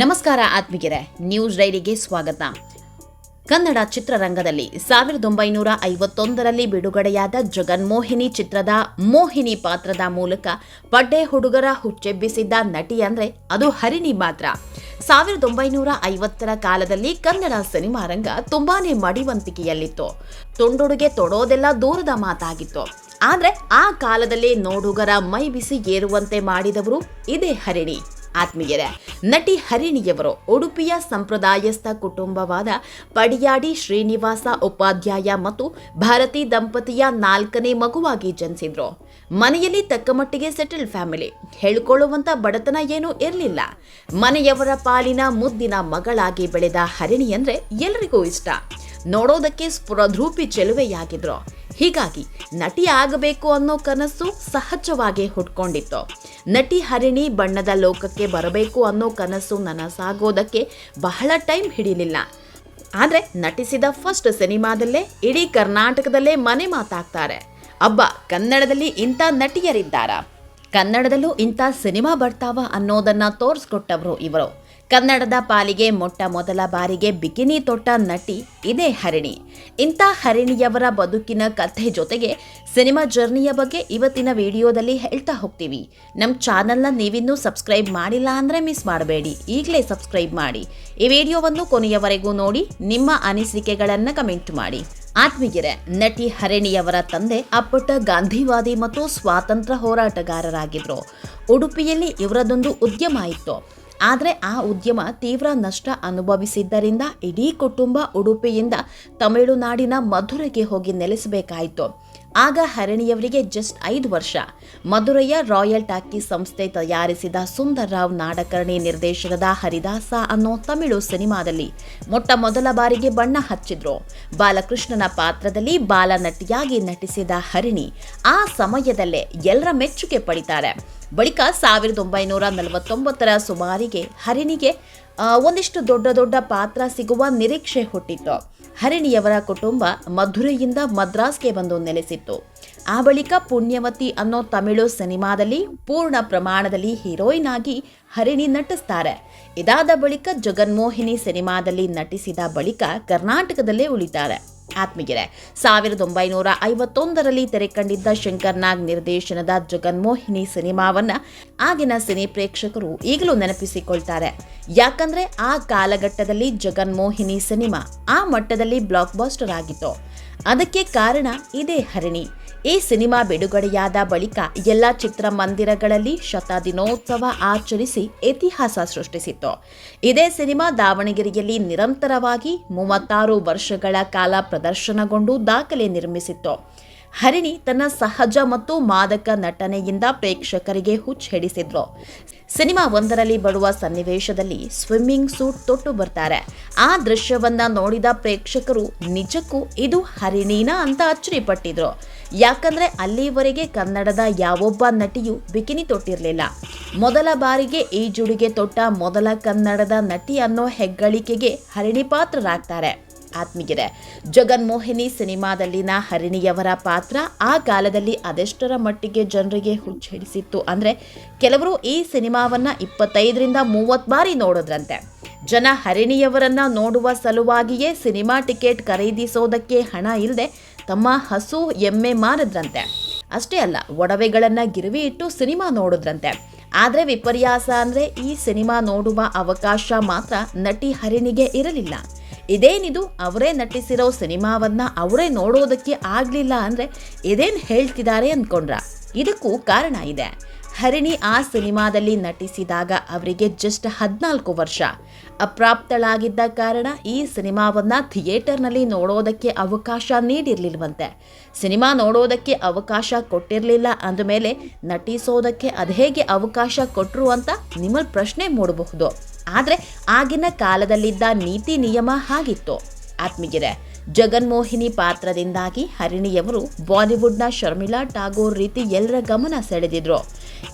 ನಮಸ್ಕಾರ ಆತ್ಮಿಗೆರೆ ನ್ಯೂಸ್ ಡೈರಿಗೆ ಸ್ವಾಗತ. ಕನ್ನಡ ಚಿತ್ರರಂಗದಲ್ಲಿ ಸಾವಿರದ ಒಂಬೈನೂರ ಐವತ್ತೊಂದರಲ್ಲಿ ಬಿಡುಗಡೆಯಾದ ಜಗನ್ಮೋಹಿನಿ ಚಿತ್ರದ ಮೋಹಿನಿ ಪಾತ್ರದ ಮೂಲಕ ಪಡ್ಡೆ ಹುಡುಗರ ಹುಚ್ಚೆಬ್ಬಿಸಿದ್ದ ನಟಿ ಅಂದ್ರೆ ಅದು ಹರಿಣಿ ಮಾತ್ರ. ಸಾವಿರದ ಒಂಬೈನೂರ ಐವತ್ತರ ಕಾಲದಲ್ಲಿ ಕನ್ನಡ ಸಿನಿಮಾ ರಂಗ ತುಂಬಾನೇ ಮಡಿವಂತಿಕೆಯಲ್ಲಿತ್ತು. ತುಂಡುಡುಗೆ ತೊಡೋದೆಲ್ಲ ದೂರದ ಮಾತಾಗಿತ್ತು. ಆದ್ರೆ ಆ ಕಾಲದಲ್ಲಿ ನೋಡುಗರ ಮೈ ಬಿಸಿ ಏರುವಂತೆ ಮಾಡಿದವರು ಇದೇ ಹರಿಣಿ. ಆತ್ಮೀಯರೇ, ನಟಿ ಹರಿಣಿಯವರು ಉಡುಪಿಯ ಸಂಪ್ರದಾಯಸ್ಥ ಕುಟುಂಬವಾದ ಪಡಿಯಾಡಿ ಶ್ರೀನಿವಾಸ ಉಪಾಧ್ಯಾಯ ಮತ್ತು ಭಾರತಿ ದಂಪತಿಯ ನಾಲ್ಕನೇ ಮಗುವಾಗಿ ಜನಿಸಿದ್ರು. ಮನೆಯಲ್ಲಿ ತಕ್ಕಮಟ್ಟಿಗೆ ಸೆಟಲ್ ಫ್ಯಾಮಿಲಿ. ಹೇಳ್ಕೊಳ್ಳುವಂತ ಬಡತನ ಏನೂ ಇರಲಿಲ್ಲ. ಮನೆಯವರ ಪಾಲಿನ ಮುದ್ದಿನ ಮಗಳಾಗಿ ಬೆಳೆದ ಹರಿಣಿ ಅಂದ್ರೆ ಎಲ್ರಿಗೂ ಇಷ್ಟ. ನೋಡೋದಕ್ಕೆ ಸ್ಫುರದ್ರೂಪಿ ಚೆಲುವೆಯಾಗಿದ್ರು. ಹೀಗಾಗಿ ನಟಿ ಆಗಬೇಕು ಅನ್ನೋ ಕನಸು ಸಹಜವಾಗಿ ಹುಟ್ಕೊಂಡಿತ್ತು. ನಟಿ ಹರಿಣಿ ಬಣ್ಣದ ಲೋಕಕ್ಕೆ ಬರಬೇಕು ಅನ್ನೋ ಕನಸು ನನಸಾಗೋದಕ್ಕೆ ಬಹಳ ಟೈಮ್ ಹಿಡಿಲಿಲ್ಲ. ಆದರೆ ನಟಿಸಿದ ಫಸ್ಟ್ ಸಿನಿಮಾದಲ್ಲೇ ಇಡೀ ಕರ್ನಾಟಕದಲ್ಲೇ ಮನೆ ಮಾತಾಗ್ತಾರೆ. ಅಬ್ಬ, ಕನ್ನಡದಲ್ಲಿ ಇಂಥ ನಟಿಯರಿದ್ದಾರಾ? ಕನ್ನಡದಲ್ಲೂ ಇಂಥ ಸಿನಿಮಾ ಬರ್ತಾವ ಅನ್ನೋದನ್ನ ತೋರಿಸ್ಕೊಟ್ಟವರು ಇವರು. ಕನ್ನಡದ ಪಾಲಿಗೆ ಮೊಟ್ಟ ಮೊದಲ ಬಾರಿಗೆ ಬಿಕಿನಿ ತೊಟ್ಟ ನಟಿ ಇದೇ ಹರಿಣಿ. ಇಂಥ ಹರಿಣಿಯವರ ಬದುಕಿನ ಕಥೆ ಜೊತೆಗೆ ಸಿನಿಮಾ ಜರ್ನಿಯ ಬಗ್ಗೆ ಇವತ್ತಿನ ವಿಡಿಯೋದಲ್ಲಿ ಹೇಳ್ತಾ ಹೋಗ್ತೀವಿ. ನಮ್ಮ ಚಾನಲ್ನ ನೀವಿನ್ನೂ ಸಬ್ಸ್ಕ್ರೈಬ್ ಮಾಡಿಲ್ಲ ಅಂದರೆ ಮಿಸ್ ಮಾಡಬೇಡಿ. ಈಗಲೇ ಸಬ್ಸ್ಕ್ರೈಬ್ ಮಾಡಿ. ಈ ವಿಡಿಯೋವನ್ನು ಕೊನೆಯವರೆಗೂ ನೋಡಿ, ನಿಮ್ಮ ಅನಿಸಿಕೆಗಳನ್ನು ಕಮೆಂಟ್ ಮಾಡಿ. ಆತ್ಮೀಯರೇ, ನಟಿ ಹರಿಣಿಯವರ ತಂದೆ ಅಪ್ಪಟ ಗಾಂಧಿವಾದಿ ಮತ್ತು ಸ್ವಾತಂತ್ರ್ಯ ಹೋರಾಟಗಾರರಾಗಿದ್ರು. ಉಡುಪಿಯಲ್ಲಿ ಇವರದೊಂದು ಉದ್ಯಮ ಇತ್ತು. ಆದರೆ ಆ ಉದ್ಯಮ ತೀವ್ರ ನಷ್ಟ ಅನುಭವಿಸಿದ್ದರಿಂದ ಇಡೀ ಕುಟುಂಬ ಉಡುಪಿಯಿಂದ ತಮಿಳುನಾಡಿನ ಮಧುರೆಗೆ ಹೋಗಿ ನೆಲೆಸಬೇಕಾಯಿತು. ಆಗ ಹರಣಿಯವರಿಗೆ ಜಸ್ಟ್ ಐದು ವರ್ಷ. ಮಧುರೆಯ ರಾಯಲ್ ಟ್ಯಾಕ್ಸಿ ಸಂಸ್ಥೆ ತಯಾರಿಸಿದ ಸುಂದರ್ ರಾವ್ ನಾಡಕರ್ಣಿ ನಿರ್ದೇಶನದ ಹರಿದಾಸ ಅನ್ನೋ ತಮಿಳು ಸಿನಿಮಾದಲ್ಲಿ ಮೊಟ್ಟ ಮೊದಲ ಬಾರಿಗೆ ಬಣ್ಣ ಹಚ್ಚಿದ್ರು. ಬಾಲಕೃಷ್ಣನ ಪಾತ್ರದಲ್ಲಿ ಬಾಲನಟಿಯಾಗಿ ನಟಿಸಿದ ಹರಿಣಿ ಆ ಸಮಯದಲ್ಲೇ ಎಲ್ಲರ ಮೆಚ್ಚುಗೆ ಪಡಿತಾರೆ. ಬಳಿಕ ಸಾವಿರದ ಒಂಬೈನೂರ ನಲವತ್ತೊಂಬತ್ತರ ಸುಮಾರಿಗೆ ಹರಿಣಿಗೆ ಒಂದಿಷ್ಟು ದೊಡ್ಡ ದೊಡ್ಡ ಪಾತ್ರ ಸಿಗುವ ನಿರೀಕ್ಷೆ ಹುಟ್ಟಿತ್ತು. ಹರಿಣಿಯವರ ಕುಟುಂಬ ಮಧುರೆಯಿಂದ ಮದ್ರಾಸ್ಗೆ ಬಂದು ನೆಲೆಸಿತ್ತು. ಆ ಬಳಿಕ ಪುಣ್ಯವತಿ ಅನ್ನೋ ತಮಿಳು ಸಿನಿಮಾದಲ್ಲಿ ಪೂರ್ಣ ಪ್ರಮಾಣದಲ್ಲಿ ಹೀರೋಯಿನ್ ಆಗಿ ಹರಿಣಿ ನಟಿಸ್ತಾರೆ. ಇದಾದ ಬಳಿಕ ಜಗನ್ಮೋಹಿನಿ ಸಿನಿಮಾದಲ್ಲಿ ನಟಿಸಿದ ಬಳಿಕ ಕರ್ನಾಟಕದಲ್ಲೇ ಉಳಿತಾರೆ. ಆತ್ಮೀಯರೇ, ಸಾವಿರದ ಒಂಬೈನೂರ ಐವತ್ತೊಂದರಲ್ಲಿ ತೆರೆ ಕಂಡಿದ್ದ ಶಂಕರ್ ನಾಗ್ ನಿರ್ದೇಶನದ ಜಗನ್ಮೋಹಿನಿ ಸಿನಿಮಾವನ್ನ ಆಗಿನ ಸಿನಿ ಪ್ರೇಕ್ಷಕರು ಈಗಲೂ ನೆನಪಿಸಿಕೊಳ್ತಾರೆ. ಯಾಕಂದ್ರೆ ಆ ಕಾಲಘಟ್ಟದಲ್ಲಿ ಜಗನ್ಮೋಹಿನಿ ಸಿನಿಮಾ ಆ ಮಟ್ಟದಲ್ಲಿ ಬ್ಲಾಕ್ ಬಾಸ್ಟರ್ ಆಗಿತ್ತು. ಅದಕ್ಕೆ ಕಾರಣ ಇದೇ ಹರಿಣಿ. ಈ ಸಿನಿಮಾ ಬಿಡುಗಡೆಯಾದ ಬಳಿಕ ಎಲ್ಲ ಚಿತ್ರಮಂದಿರಗಳಲ್ಲಿ ಶತದಿನೋತ್ಸವ ಆಚರಿಸಿ ಇತಿಹಾಸ ಸೃಷ್ಟಿಸಿತ್ತು. ಇದೇ ಸಿನಿಮಾ ದಾವಣಗೆರೆಯಲ್ಲಿ ನಿರಂತರವಾಗಿ ಮೂವತ್ತಾರು ವರ್ಷಗಳ ಕಾಲ ಪ್ರದರ್ಶನಗೊಂಡು ದಾಖಲೆ ನಿರ್ಮಿಸಿತ್ತು. ಹರಿಣಿ ತನ್ನ ಸಹಜ ಮತ್ತು ಮಾದಕ ನಟನೆಯಿಂದ ಪ್ರೇಕ್ಷಕರಿಗೆ ಹುಚ್ಚ ಹಿಡಿಸಿದ್ರು ಸಿನಿಮಾ ಒಂದರಲ್ಲಿ ಬರುವ ಸನ್ನಿವೇಶದಲ್ಲಿ ಸ್ವಿಮ್ಮಿಂಗ್ ಸೂಟ್ ತೊಟ್ಟು ಬರ್ತಾರೆ. ಆ ದೃಶ್ಯವನ್ನ ನೋಡಿದ ಪ್ರೇಕ್ಷಕರು, ನಿಜಕ್ಕೂ ಇದು ಹರಿಣಿನಾ ಅಂತ ಅಚ್ಚರಿಪಟ್ಟಿದ್ರು. ಯಾಕಂದ್ರೆ ಅಲ್ಲಿವರೆಗೆ ಕನ್ನಡದ ಯಾವೊಬ್ಬ ನಟಿಯು ಬಿಕಿನಿ ತೊಟ್ಟಿರಲಿಲ್ಲ. ಮೊದಲ ಬಾರಿಗೆ ಈ ಜುಡಿಗೆ ತೊಟ್ಟ ಮೊದಲ ಕನ್ನಡದ ನಟಿ ಅನ್ನೋ ಹೆಗ್ಗಳಿಕೆಗೆ ಹರಿಣಿ ಪಾತ್ರರಾಗ್ತಾರೆ. ಆತ್ಮೀಯರೇ ಜಗನ್ಮೋಹಿನಿ ಸಿನಿಮಾದಲ್ಲಿನ ಹರಿಣಿಯವರ ಪಾತ್ರ ಆ ಕಾಲದಲ್ಲಿ ಅದೆಷ್ಟರ ಮಟ್ಟಿಗೆ ಜನರಿಗೆ ಹುಚ್ಚಿಡಿಸಿತ್ತು ಅಂದರೆ ಕೆಲವರು ಈ ಸಿನಿಮಾವನ್ನು ಇಪ್ಪತ್ತೈದರಿಂದ ಮೂವತ್ತು ಬಾರಿ ನೋಡಿದ್ರಂತೆ. ಜನ ಹರಿಣಿಯವರನ್ನ ನೋಡುವ ಸಲುವಾಗಿಯೇ ಸಿನಿಮಾ ಟಿಕೆಟ್ ಖರೀದಿಸೋದಕ್ಕೆ ಹಣ ಇಲ್ಲದೆ ತಮ್ಮ ಹಸು ಎಮ್ಮೆ ಮಾರಿದ್ರಂತೆ. ಅಷ್ಟೇ ಅಲ್ಲ, ಒಡವೆಗಳನ್ನು ಗಿರವಿ ಇಟ್ಟು ಸಿನಿಮಾ ನೋಡಿದ್ರಂತೆ. ಆದರೆ ವಿಪರ್ಯಾಸ ಅಂದರೆ ಈ ಸಿನಿಮಾ ನೋಡುವ ಅವಕಾಶ ಮಾತ್ರ ನಟಿ ಹರಿಣಿಗೆ ಇರಲಿಲ್ಲ. ಇದೇನಿದು? ಅವರೇ ನಟಿಸಿರೋ ಸಿನಿಮಾವನ್ನ ಅವರೇ ನೋಡೋದಕ್ಕೆ ಆಗಲಿಲ್ಲ ಅಂದ್ರೆ ಇದೇನು ಹೇಳ್ತಿದ್ದಾರೆ ಅಂದ್ಕೊಂಡ್ರ ಇದಕ್ಕೂ ಕಾರಣ ಇದೆ. ಹರಿಣಿ ಆ ಸಿನಿಮಾದಲ್ಲಿ ನಟಿಸಿದಾಗ ಅವರಿಗೆ ಜಸ್ಟ್ ಹದಿನಾಲ್ಕು ವರ್ಷ. ಅಪ್ರಾಪ್ತಳಾಗಿದ್ದ ಕಾರಣ ಈ ಸಿನಿಮಾವನ್ನ ಥಿಯೇಟರ್ನಲ್ಲಿ ನೋಡೋದಕ್ಕೆ ಅವಕಾಶ ನೀಡಿರಲಿಲ್ವಂತೆ. ಸಿನಿಮಾ ನೋಡೋದಕ್ಕೆ ಅವಕಾಶ ಕೊಟ್ಟಿರಲಿಲ್ಲ ಅಂದಮೇಲೆ ನಟಿಸೋದಕ್ಕೆ ಅದೇಗೆ ಅವಕಾಶ ಕೊಟ್ಟರು ಅಂತ ನಿಮ್ಮಲ್ಲಿ ಪ್ರಶ್ನೆ ಮೂಡಬಹುದು. ಆದರೆ ಆಗಿನ ಕಾಲದಲ್ಲಿದ್ದ ನೀತಿ ನಿಯಮ ಹಾಗಿತ್ತು. ಆತ್ಮೀಯರೇ, ಜಗನ್ಮೋಹಿನಿ ಪಾತ್ರದಿಂದಾಗಿ ಹರಿಣಿಯವರು ಬಾಲಿವುಡ್ನ ಶರ್ಮಿಳಾ ಟಾಗೋರ್ ರೀತಿ ಎಲ್ಲರ ಗಮನ ಸೆಳೆದಿದ್ರು.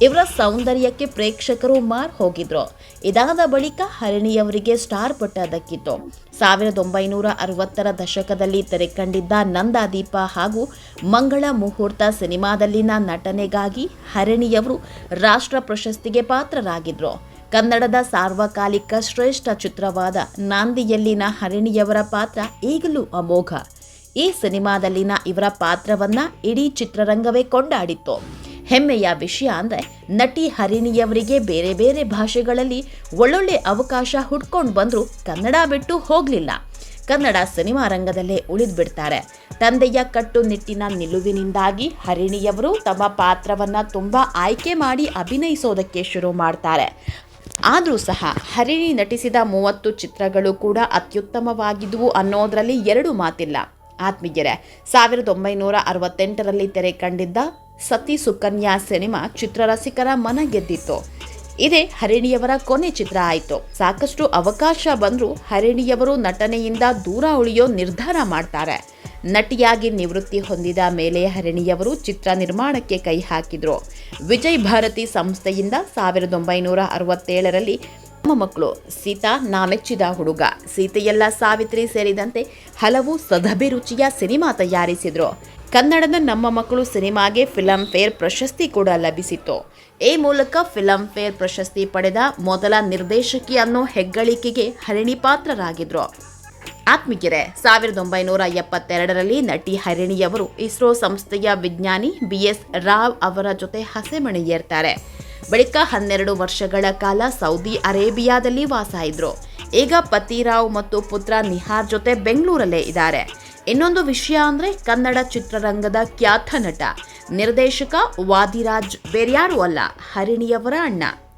ಇವರ ಸೌಂದರ್ಯಕ್ಕೆ ಪ್ರೇಕ್ಷಕರು ಮಾರ್ ಹೋಗಿದ್ರು. ಇದಾದ ಬಳಿಕ ಹರಿಣಿಯವರಿಗೆ ಸ್ಟಾರ್ ಪಟ್ಟ ದಕ್ಕಿತ್ತು. ಸಾವಿರದ ಒಂಬೈನೂರ ಅರವತ್ತರ ದಶಕದಲ್ಲಿ ತೆರೆಕಂಡಿದ್ದ ನಂದಾದೀಪ ಹಾಗೂ ಮಂಗಳ ಮುಹೂರ್ತ ಸಿನಿಮಾದಲ್ಲಿನ ನಟನೆಗಾಗಿ ಹರಿಣಿಯವರು ರಾಷ್ಟ್ರ ಪ್ರಶಸ್ತಿಗೆ ಪಾತ್ರರಾಗಿದ್ರು. ಕನ್ನಡದ ಸಾರ್ವಕಾಲಿಕ ಶ್ರೇಷ್ಠ ಚಿತ್ರವಾದ ನಾಂದಿಯಲ್ಲಿನ ಹರಿಣಿಯವರ ಪಾತ್ರ ಈಗಲೂ ಅಮೋಘ. ಈ ಸಿನಿಮಾದಲ್ಲಿನ ಇವರ ಪಾತ್ರವನ್ನ ಇಡೀ ಚಿತ್ರರಂಗವೇ ಕೊಂಡಾಡಿತ್ತು. ಹೆಮ್ಮೆಯ ವಿಷಯ ಅಂದರೆ ನಟಿ ಹರಿಣಿಯವರಿಗೆ ಬೇರೆ ಬೇರೆ ಭಾಷೆಗಳಲ್ಲಿ ಒಳ್ಳೊಳ್ಳೆ ಅವಕಾಶ ಹುಡ್ಕೊಂಡು ಬಂದರೂ ಕನ್ನಡ ಬಿಟ್ಟು ಹೋಗಲಿಲ್ಲ. ಕನ್ನಡ ಸಿನಿಮಾ ರಂಗದಲ್ಲೇ ಉಳಿದ್ಬಿಡ್ತಾರೆ. ತಂದೆಯ ಕಟ್ಟುನಿಟ್ಟಿನ ನಿಲುವಿನಿಂದಾಗಿ ಹರಿಣಿಯವರು ತಮ್ಮ ಪಾತ್ರವನ್ನು ತುಂಬ ಆಯ್ಕೆ ಮಾಡಿ ಅಭಿನಯಿಸೋದಕ್ಕೆ ಶುರು ಮಾಡ್ತಾರೆ. ಆದರೂ ಸಹ ಹರಿಣಿ ನಟಿಸಿದ ಮೂವತ್ತು ಚಿತ್ರಗಳು ಕೂಡ ಅತ್ಯುತ್ತಮವಾಗಿದ್ವು ಅನ್ನೋದರಲ್ಲಿ ಎರಡು ಮಾತಿಲ್ಲ. ಆತ್ಮೀಯರೇ, ಸಾವಿರದ ಒಂಬೈನೂರ ಅರವತ್ತೆಂಟರಲ್ಲಿ ತೆರೆ ಕಂಡಿದ್ದ ಸತಿ ಸುಕನ್ಯಾ ಸಿನಿಮಾ ಚಿತ್ರರಸಿಕರ ಮನ ಗೆದ್ದಿತ್ತು. ಇದೇ ಹರಿಣಿಯವರ ಕೊನೆ ಚಿತ್ರ ಆಯಿತು. ಸಾಕಷ್ಟು ಅವಕಾಶ ಬಂದರೂ ಹರಿಣಿಯವರು ನಟನೆಯಿಂದ ದೂರ ಉಳಿಯೋ ನಿರ್ಧಾರ ಮಾಡ್ತಾರೆ. ನಟಿಯಾಗಿ ನಿವೃತ್ತಿ ಹೊಂದಿದ ಮೇಲೆ ಹರಣಿಯವರು ಚಿತ್ರ ನಿರ್ಮಾಣಕ್ಕೆ ಕೈ ಹಾಕಿದ್ರು. ವಿಜಯ್ ಭಾರತಿ ಸಂಸ್ಥೆಯಿಂದ ಸಾವಿರದ ಒಂಬೈನೂರ ಅರವತ್ತೇಳರಲ್ಲಿ ನಮ್ಮ ಮಕ್ಕಳು ಸೀತಾ ನಾ ಮೆಚ್ಚಿದ ಹುಡುಗ. ಸೀತೆಯೆಲ್ಲ ಸಾವಿತ್ರಿ ಸೇರಿದಂತೆ ಹಲವು ಸದಭಿರುಚಿಯ ಸಿನಿಮಾ ತಯಾರಿಸಿದರು. ಕನ್ನಡದ ನಮ್ಮ ಮಕ್ಕಳು ಸಿನಿಮಾಗೆ ಫಿಲಂ ಫೇರ್ ಪ್ರಶಸ್ತಿ ಕೂಡ ಲಭಿಸಿತು ಈ ಮೂಲಕ ಫಿಲಂ ಫೇರ್ ಪ್ರಶಸ್ತಿ ಪಡೆದ ಮೊದಲ ನಿರ್ದೇಶಕಿ ಅನ್ನೋ ಹೆಗ್ಗಳಿಕೆಗೆ ಹರಿಣಿ ಪಾತ್ರರಾಗಿದ್ರು. ಆತ್ಮೀಯರೇ, ಸಾವಿರದ ಒಂಬೈನೂರ ಎಪ್ಪತ್ತೆರಡರಲ್ಲಿ ನಟಿ ಹರಿಣಿಯವರು ಇಸ್ರೋ ಸಂಸ್ಥೆಯ ವಿಜ್ಞಾನಿ ಬಿ ಎಸ್ ರಾವ್ ಅವರ ಜೊತೆ ಹಸೆಮಣೆಯೇರ್ತಾರೆ ಬಳಿಕ ಹನ್ನೆರಡು ವರ್ಷಗಳ ಕಾಲ ಸೌದಿ ಅರೇಬಿಯಾದಲ್ಲಿ ವಾಸ ಇದ್ರು ಈಗ ಪತಿ ರಾವ್ ಮತ್ತು ಪುತ್ರ ನಿಹಾರ್ ಜೊತೆ ಬೆಂಗಳೂರಲ್ಲೇ ಇದ್ದಾರೆ. ಇನ್ನೊಂದು ವಿಷಯ ಅಂದ್ರೆ ಕನ್ನಡ ಚಿತ್ರರಂಗದ ಖ್ಯಾತ ನಟ. ನಿರ್ದೇಶಕ ವಾದಿರಾಜ್ ಬೇರ್ಯಾರೂ ಅಲ್ಲ, ಹರಿಣಿಯವರ ಅಣ್ಣ.